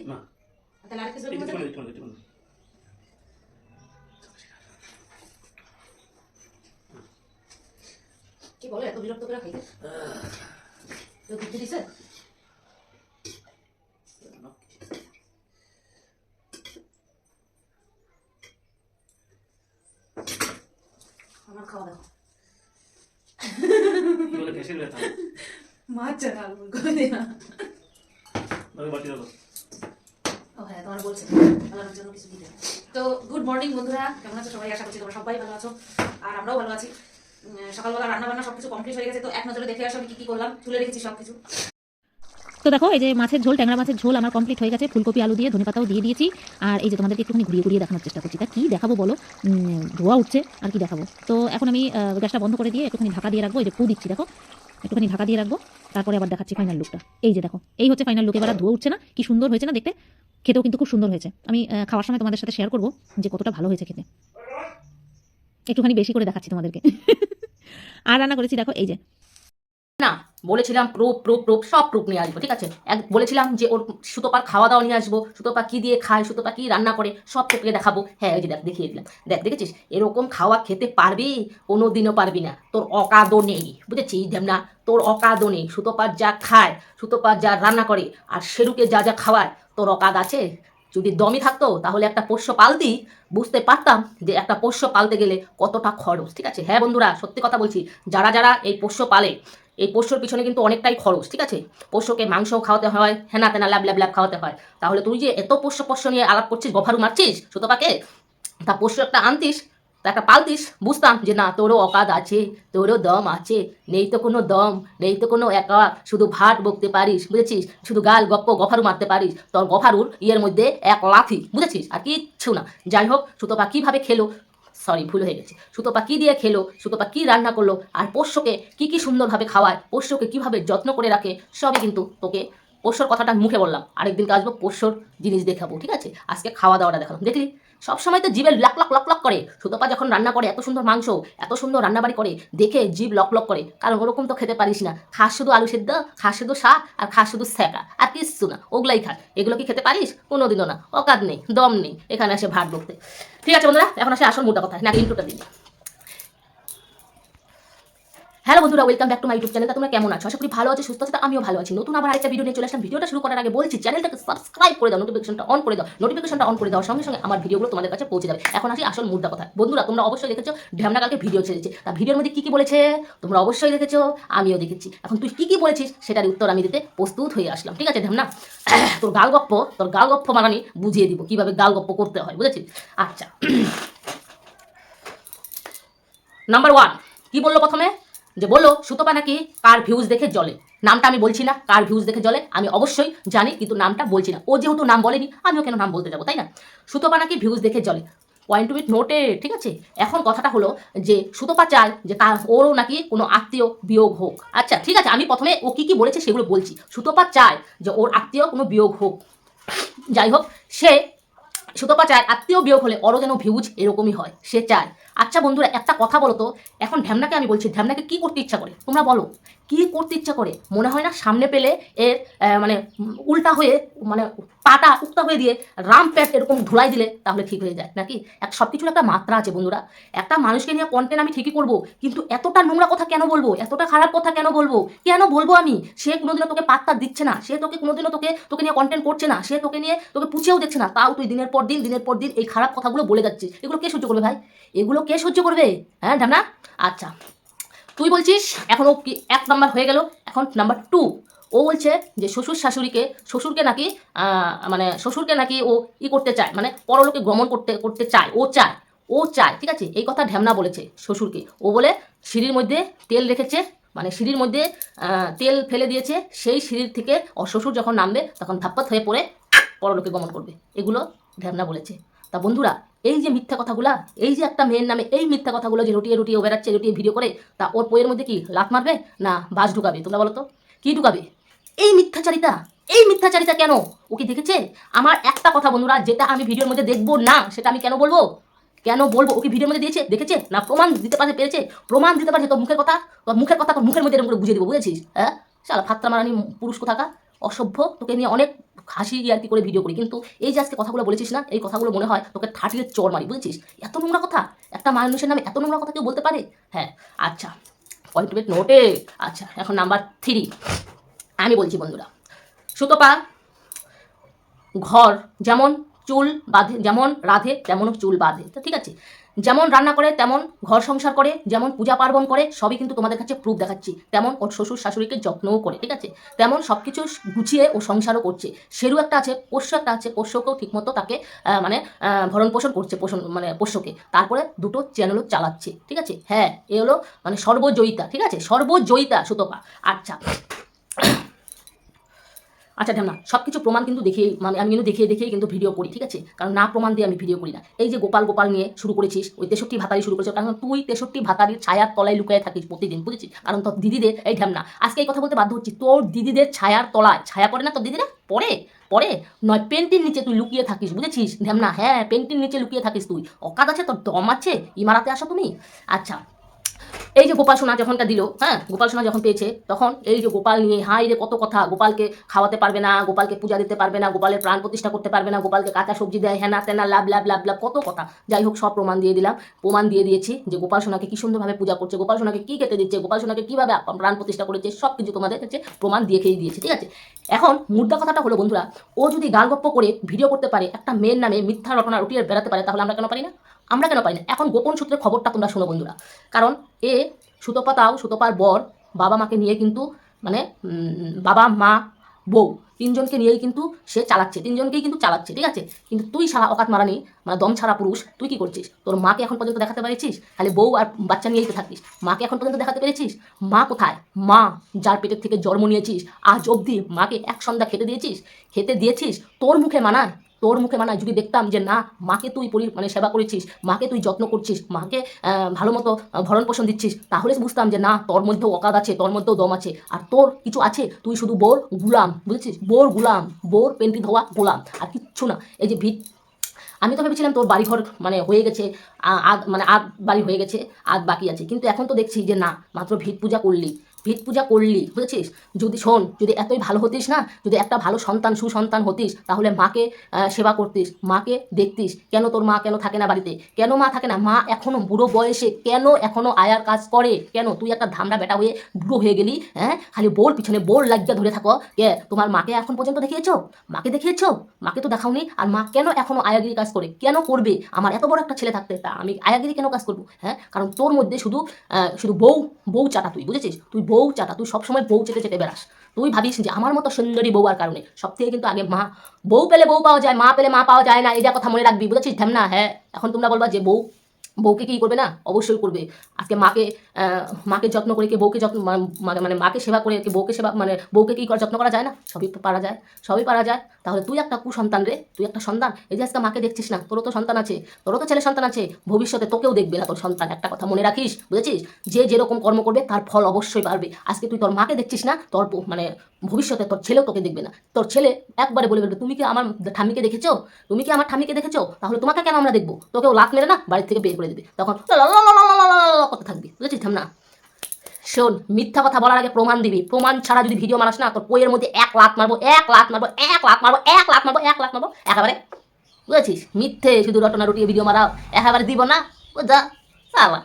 না কি বলো এত বিরক্ত করে খাইতে দিছে? তো। গুড মর্নিং বন্ধুরা। কেমন আছো সবাই? আশা করছি তোমরা সবাই ভালো আছো। আর আমরাও ভালো আছি। সকালবেলা রান্না বান্না সবকিছু কমপ্লিট হয়ে গেছে। তো এক নজরে দেখে আসো আমি কি কি করলাম। তুলে রেখেছি সবকিছু। তো দেখো এই যে মাছের ঝোল ট্যাংরা মাছের ঝোল আমার কমপ্লিট হয়ে গেছে। ফুলকপি আলু দিয়ে ধনেপাতাও দিয়ে দিয়েছি। আর এই যে তোমাদেরকে একটুখানি ঘুরিয়ে ঘুরিয়ে দেখানোর চেষ্টা করছি। তা কী দেখাবো বলো? ধোয়া উঠছে আর কি দেখাবো? তো এখন আমি গ্যাসটা বন্ধ করে দিয়ে একটুখানি ঢাকা দিয়ে রাখব। এই যে দিচ্ছি দেখো। একটুখানি ঢাকা দিয়ে রাখব, তারপরে আবার দেখাচ্ছি ফাইনাল লুকটা এই যে দেখো, এই হচ্ছে ফাইনাল লুক এবার ধোয়া উঠছে না, কি সুন্দর হয়েছে না দেখতে? খেতেও কিন্তু খুব সুন্দর হয়েছে। আমি খাওয়ার সময় তোমাদের সাথে শেয়ার করব যে কতটা ভালো হয়েছে খেতে। একটুখানি বেশি করে দেখাচ্ছি তোমাদেরকে। আর রান্না করেছি, দেখো, এই যে না, বলেছিলাম প্রুফ প্রুফ প্রুফ সব প্রুফ নিয়ে আসব, ঠিক আছে? এক, বলেছিলাম যে ওর সুতোপার খাওয়া দাওয়া নিয়ে আসব, সুতোপা কী দিয়ে খায়, সুতোপা কি রান্না করে, সব তোকে দেখাবো। হ্যাঁ ওই যে দেখ, দেখিয়ে দিলাম। দেখ, দেখেছিস? এরকম খাওয়া খেতে পারবি কোনো দিনও পারবি না। তোর অকাদও নেই, বুঝেছিস? না, তোর অকাদও নেই। সুতোপার যা খায় সুতোপার যা রান্না করে, আর শেরুকে যা যা খাওয়ায়, তোর অকাদ আছে? যদি দমই থাকতো, তাহলে একটা পোষ্য পালতি, বুঝতে পারতাম যে একটা পোষ্য পালতে গেলে কতটা খরচ, ঠিক আছে? হ্যাঁ বন্ধুরা, সত্যি কথা বলছি, যারা যারা এই পোষ্য পালে এই পোষ্যর পিছনে কিন্তু অনেকটাই খরচ, ঠিক আছে? পোষ্যকে মাংস খাওয়াতে হয়, হেনা তেনা, ল্যাব ল্যাব ল্যাব খাওয়াতে হয়। তাহলে তুই যে এত পোষ্য পোষ্য নিয়ে আলাপ করছিস গফারু মারছিস, সুতোপাকে? তা পোষ্য একটা আনতিস, তা একটা পালতিস, বুঝতাম যে না, তোরও অকাদ আছে, তোরও দম আছে, নেই তো কোনো দম, নেই তো কোনো একা, শুধু ভাট বকতে পারিস, বুঝেছিস? শুধু গাল গপ্প গফারু মারতে পারিস, তোর গফারুর ইয়ের মধ্যে এক লাথি, বুঝেছিস? আর কিচ্ছু না। যাই হোক, সুতোপা কীভাবে খেলো? সরি ভুল হয়ে গেছে। সুতপা কী দিয়ে খেলো? সুতপা কী রান্না করল? আর পোষ্যকে কী কী সুন্দরভাবে খাওয়ায়? পোষ্যকে কীভাবে যত্ন করে রাখে? সবই কিন্তু তোকে পোষ্যর কথাটা মুখে বললাম। আরেকদিনকে আসব পোষ্যর জিনিস দেখাবো, ঠিক আছে? আজকে খাওয়া দাওয়াটা দেখালাম। দেখলি? সবসময় তো জীবের লাক লাক, লক লক করে। সুতোপা যখন রান্না করে, এত সুন্দর মাংস, এত সুন্দর রান্নাবাড়ি করে, দেখে জীব লক লক করে। কারণ ওরকম তো খেতে পারিস না। খাস শুধু আলু সেদ্ধ খাস শুধু শাক, আর খাস শুধু স্যাঁকা আর কিচ্ছু না। ওগুলাই খাস এগুলো কি খেতে পারিস? কোনোদিনও না। অকাদ নেই, দম নেই। এখানে আসে ভাত বকতে ঠিক আছে বন্ধুরা, এখন আসে আসল মোটা কথা। না ইন্টুটা দিন হ্যালো বন্ধুরা welcome back to my YouTube channel তোমরা কেমন আছো? আশা করি ভালো আছো, সুস্থ আছো আমিও ভালো আছি। নতুন আবার আরেকটা ভিডিও নিয়ে চলে আসলাম। ভিডিওটা শুরু করার আগে বলছি চ্যানেলটাকে সাবস্ক্রাইব করে দাও নোটিফিকেশনটা অন করে দাও। নোটিফিকেশনটা অন করে দাও সঙ্গে সঙ্গে আমার ভিডিওগুলো তোমাদের কাছে পৌঁছে যাবে। এখন আসি আসল মুদ্রা কথা। বন্ধুরা, তোমরা অবশ্যই দেখেছ ঢ্যামনা কালকে ভিডিও ছেড়েছে। তা ভিডিওর মধ্যে কি কি বলেছে? তোমরা অবশ্যই দেখেছ, আমিও দেখেছি। এখন তুই কি কি বলেছিস, সেটার উত্তর আমি দিতে প্রস্তুত হয়ে আসলাম। ঠিক আছে, ঢ্যামনা? তোর গাল গপ্প, তোর গাল গপ্প মানানি বুঝিয়ে দিব, কীভাবে গাল গপ্প করতে হয়, বুঝেছিস? আচ্ছা। নাম্বার ওয়ান কি বলল প্রথমে? যে বলল সুতপা নাকি কার ভিউজ দেখে জলে নামটা আমি বলছি না, কার ভিউজ দেখে জলে আমি অবশ্যই জানি, কিন্তু নামটা বলছি না। ও যেহেতু নাম বলেনি, আমিও কেন নাম বলতে যাব, তাই না? সুতপা নাকি ভিউজ দেখে জলে পয়েন্ট টু ইট নোটে ঠিক আছে? এখন কথাটা হলো যে, সুতপা চায় যে ওরও নাকি কোনো আত্মীয় বিয়োগ হোক। আচ্ছা ঠিক আছে, আমি প্রথমে ও কী কী বলেছে সেগুলো বলছি। সুতপা চায় যে ওর আত্মীয় কোনো বিয়োগ হোক। যাই হোক, সে সুতপা চায় আত্মীয় বিয়োগ হলে ওরও যেন ভিউজ এরকমই হয়, সে চায়। আচ্ছা বন্ধুরা, একটা কথা বলো তো, এখন ধ্যামনাকে আমি বলছি ধ্যামনাকে কি করতে ইচ্ছা করে? তোমরা বলো। কি করতে ইচ্ছা করে? মনে হয় না সামনে পেলে এর মানে উল্টা হয়ে মানে পাটা উক্তা হয়ে দিয়ে রাম প্যাট এরকম ধুলাই দিলে তাহলে ঠিক হয়ে যায়, নাকি? এক সব কিছুর একটা মাত্রা আছে বন্ধুরা। একটা মানুষকে নিয়ে কন্টেন্ট আমি ঠিকই করব, কিন্তু এতটা নোংরা কথা কেন বলব? এতটা খারাপ কথা কেন বলব? কেন বলব আমি? সে কোনোদিনও তোকে পাত্তা দিচ্ছে না, সে তোকে কোনোদিনও তোকে তোকে নিয়ে কন্টেন্ট করছে না, সে তোকে নিয়ে তোকে পুছেও দেখছে না, তাও তুই দিনের পর দিন, দিনের পর দিন এই খারাপ কথাগুলো বলে যাচ্ছিস। এগুলো কে সহ্য করবে ভাই? এগুলো কে সহ্য করবে? হ্যাঁ ঢামনা আচ্ছা। তুই বলছিস? এখন ও কি এক নাম্বার হয়ে গেল। এখন নাম্বার টু ও বলছে যে শ্বশুর শাশুড়িকে, শ্বশুরকে নাকি মানে শ্বশুরকে নাকি ও ই করতে চায় মানে পরলোকে গমন করতে করতে চায়, ও চায় ও চায়, ঠিক আছে? এই কথা ঢ্যামনা বলেছে শ্বশুরকে। ও বলে, সিঁড়ির মধ্যে তেল রেখেছে মানে সিঁড়ির মধ্যে তেল ফেলে দিয়েছে, সেই সিঁড়ির থেকে শ্বশুর যখন নামবে, তখন ধাপ্পাত হয়ে পড়ে পরলোকে গমন করবে। এগুলো ঢ্যামনা বলেছে। তা বন্ধুরা, এই যে মিথ্যা কথাগুলা, এই যে একটা মেয়ের নামে এই মিথ্যা কথাগুলো যে রুটিয়ে রুটিয়ে বেড়াচ্ছে, রুটিয়ে ভিডিও করে, তা ওর বইয়ের মধ্যে কি লাত মারবে না বাস ঢুকাবে? তোমরা বলো তো, কি ঢুকাবে? এই মিথ্যাচারিতা এই মিথ্যাচারিতা কেন? ও কি দেখেছে? আমার একটা কথা বন্ধুরা, যেটা আমি ভিডিওর মধ্যে দেখব না, সেটা আমি কেন বলব? কেন বলব? ওকে ভিডিওর মধ্যে দিয়েছে? দেখেছে? না প্রমাণ দিতে পারছে, পেরেছে? প্রমাণ দিতে পারছে তোর মুখের কথা? তোর মুখের কথা তোর মুখের মধ্যে এরকম করে বুঝিয়ে দেবো, বুঝেছিস? হ্যাঁ? শালা ফাত্রা মারানি পুরুষ কোথাকা অসভ্য? তোকে নিয়ে অনেক হাসি ইয়ার্কি করে ভিডিও করি। কিন্তু এই যে আজকে কথাগুলো বলেছিস না, এই কথাগুলো মনে হয় তোকে ঠাটিয়ে চর মারি, বুঝেছিস? এত নোংরা কথা? একটা মানুষের নামে এত নোংরা কথা কেউ বলতে পারে? হ্যাঁ আচ্ছা পয়েন্ট নোটে আচ্ছা এখন নাম্বার থ্রি আমি বলছি বন্ধুরা, সুতপা, ঘর, যেমন চুল বাঁধে, যেমন রাধে তেমন চুল বাঁধে, তো ঠিক আছে? যেমন রান্না করে, তেমন ঘর সংসার করে, যেমন পূজা পার্বণ করে, সবই কিন্তু তোমাদের কাছে প্রুফ দেখাচ্ছি। তেমন ওর শ্বশুর শাশুড়িকে যত্নও করে, ঠিক আছে? তেমন সব কিছু গুছিয়ে ও সংসারও করছে। সেরু একটা আছে, পোষ্য একটা আছে, পোষ্যকেও ঠিকমতো তাকে মানে ভরণ পোষণ করছে, পোষণ মানে পোষ্যকে। তারপরে দুটো চ্যানেলও চালাচ্ছে, ঠিক আছে? হ্যাঁ এ হলো মানে সর্বজয়িতা, ঠিক আছে? সর্বজয়িতা, সুতপা। আচ্ছা আচ্ছা ঢ্যামনা সব কিছু প্রমাণ কিন্তু দেখিয়ে মানে আমি কিন্তু দেখিয়ে দেখিয়ে কিন্তু ভিডিও করি, ঠিক আছে? কারণ না প্রমাণ দিয়ে আমি ভিডিও করি না। এই যে গোপাল গোপাল নিয়ে শুরু করেছিস, ওই তেষট্টি ভাতারি শুরু করেছিস, কারণ তুই তেষট্টি ভাতারির ছায়ার তলায় লুকিয়ে থাকিস প্রতিদিন, বুঝেছিস? কারণ তোর দিদিদের, এই ঢ্যামনা আজকে এই কথা বলতে বাধ্য হচ্ছি তোর দিদিদের ছায়ার তলায়, ছায়া পড়ে না তোর দিদিরা? পরে পরে নয়, পেন্টির নিচে তুই লুকিয়ে থাকিস, বুঝেছিস? ঢ্যামনা হ্যাঁ পেন্টির নিচে লুকিয়ে থাকিস তুই। অকাদ আছে, তোর দম আছে, ইমারাতে আসো তুমি। আচ্ছা এই যে গোপাল সোনা যখনটা দিল হ্যাঁ গোপাল সোনা যখন পেয়েছে, তখন এই যে গোপাল নিয়ে হাই রে, কত কথা, গোপালকে খাওয়াতে পারবে না, গোপালকে পূজা দিতে পারবে না, গোপালের প্রাণ প্রতিষ্ঠা করতে পারবে না, গোপালকে কাঁচা সবজি দেয় হ্যানা তেনা, লাভ লাভ লাভ লাভ, কত কথা। যাই হোক, সব প্রমাণ দিয়ে দিলাম। প্রমাণ দিয়ে দিয়েছি যে গোপাল সোনাকে কি সুন্দরভাবে পূজা করছে, গোপাল সোনাকে কি খেতে দিচ্ছে, গোপাল সোনাকে কীভাবে প্রাণ প্রতিষ্ঠা করেছে সব কিছু তোমাদের কাছে প্রমাণ দিয়ে খেয়ে দিয়েছে, ঠিক আছে? এখন মুদ্রা কথাটা হলো, বন্ধুরা, ও যদি গান গপ্প করে ভিডিও করতে পারে, একটা মেয়ের নামে মিথ্যা রটনা রটিয়ে বেড়াতে পারে, তাহলে আমরা কেন পারি না? আমরা কেন পাই না? এখন গোপন সূত্রে খবরটা তোমরা শোনো বন্ধুরা। কারণ এ সুতপা তাও সুতপার বর, বাবা মাকে নিয়ে কিন্তু মানে বাবা, মা, বউ, তিনজনকে নিয়েই কিন্তু সে চালাচ্ছে, তিনজনকেই কিন্তু চালাচ্ছে, ঠিক আছে? কিন্তু তুই সারা অকাত মারানি মানে দম ছাড়া পুরুষ, তুই কি করছিস? তোর মাকে এখন পর্যন্ত দেখাতে পেরেছিস? খালি বউ আর বাচ্চা নিয়েই তো থাকিস। মাকে এখন পর্যন্ত দেখাতে পেরেছিস? মা কোথায়? মা, যার পেটের থেকে জন্ম নিয়েছিস, আজ অবধি মাকে এক সন্ধ্যা খেতে দিয়েছিস? খেতে দিয়েছিস? তোর মুখে মানায়? তোর মুখে মানায় যদি দেখতাম যে না, মাকে তুই পরি মানে সেবা করেছিস, মাকে তুই যত্ন করছিস, মাকে ভালো মতো ভরণ পোষণ দিচ্ছিস, তাহলে বুঝতাম যে না, তোর মধ্যেও অকাদ আছে, তোর মধ্যেও দম আছে। আর তোর কিছু আছে, তুই শুধু বোর গুলাম, বুঝেছিস? বোর গুলাম, বোর পেন্টি ধোয়া গোলাম, আর কিচ্ছু না। এই যে ভিত আমি তো ভেবেছিলাম তোর বাড়িঘর মানে হয়ে গেছে, আ- আধ মানে আধ বাড়ি হয়ে গেছে, আধ বাকি আছে। কিন্তু এখন তো দেখছি যে না, মাত্র ভিত পূজা করলি। ভিত পূজা করলি, বুঝেছিস? যদি শোন, যদি এতই ভালো হতিস না, যদি একটা ভালো সন্তান, সুসন্তান হতিস, তাহলে মাকে সেবা করতিস, মাকে দেখতিস। কেন তোর মা কেন থাকে না বাড়িতে? কেন মা থাকে না? মা এখনও বুড়ো বয়সে কেন এখনও আয়ার কাজ করে? কেন? তুই একটা ধামড়া বেটা হয়ে বুড়ো হয়ে গেলি হ্যাঁ? খালি বোর পিছনে বোর লাগিয়া ধরে থাকো। কে? তোমার মাকে এখন পর্যন্ত দেখিয়েছো? মাকে দেখিয়েছো? মাকে তো দেখাওনি। আর মা কেন এখনও আয়াগিরি কাজ করে? কেন করবে? আমার এত বড় একটা ছেলে থাকতে, তা আমি আয়াগিরি কেন কাজ করব? হ্যাঁ? কারণ তোর মধ্যে শুধু শুধু বউ বউ চাটা তুই, বুঝেছিস? তুই বউ চাটা, তুই সবসময় বউ চেটে চেটে বেড়াস। তুই ভাবিস যে আমার মতো সুন্দরী বউ আর কারণে সব থেকে কিন্তু আগে মা। বউ পেলে বউ পাওয়া যায়, মা পেলে মা পাওয়া যায় না এটা কথা মনে রাখবি, বুঝেছিস? ধ্যান না হ্যাঁ। এখন তোমরা বলবা যে বউ, বউকে কী করবে না? অবশ্যই করবে। আজকে মাকে মাকে যত্ন করে কি বউকে যত্ন মানে মানে মাকে সেবা করে কি বউকে সেবা মানে বউকে কী করে যত্ন করা যায় না? সবই পারা যায়। সবই পারা যায়। তাহলে তুই একটা কুসন্তান রে তুই একটা সন্তান এই যে আজকে মাকে দেখছিস না তোরও তো সন্তান আছে তোরও তো ছেলে সন্তান আছে ভবিষ্যতে তোকেও দেখবে না তোর সন্তান একটা কথা মনে রাখিস বুঝেছিস যে যেরকম কর্ম করবে তার ফল অবশ্যই পারবে আজকে তুই তোর মাকে দেখছিস না তোর মানে ভবিষ্যতে তোর ছেলেও তোকে দেখবে না তোর ছেলে একবারে বলে বলবে তুমি কি আমার ঠাম্মিকে দেখেছ তুমি কি আমার ঠাম্মিকে দেখেছ তাহলে তোমাকে কেন আমরা দেখব তোকেও লাত মেরে না বাড়ি থেকে বের করে দেবে তখন কথা থাকবি বুঝেছিস না শোন, মিথ্যা কথা বলার আগে প্রমাণ দিবি। প্রমাণ ছাড়া যদি ভিডিও মারাস না, তোর বইয়ের মধ্যে এক লাখ মারবো, এক লাখ মারবো, এক লাখ মারবো, এক লাখ মারবো, এক লাখ মারবো, একেবারে। বুঝেছিস? মিথ্যে, শুধু রটনা রুটিয়ে ভিডিও মারাও, একেবারে দিব না। ও যা সালা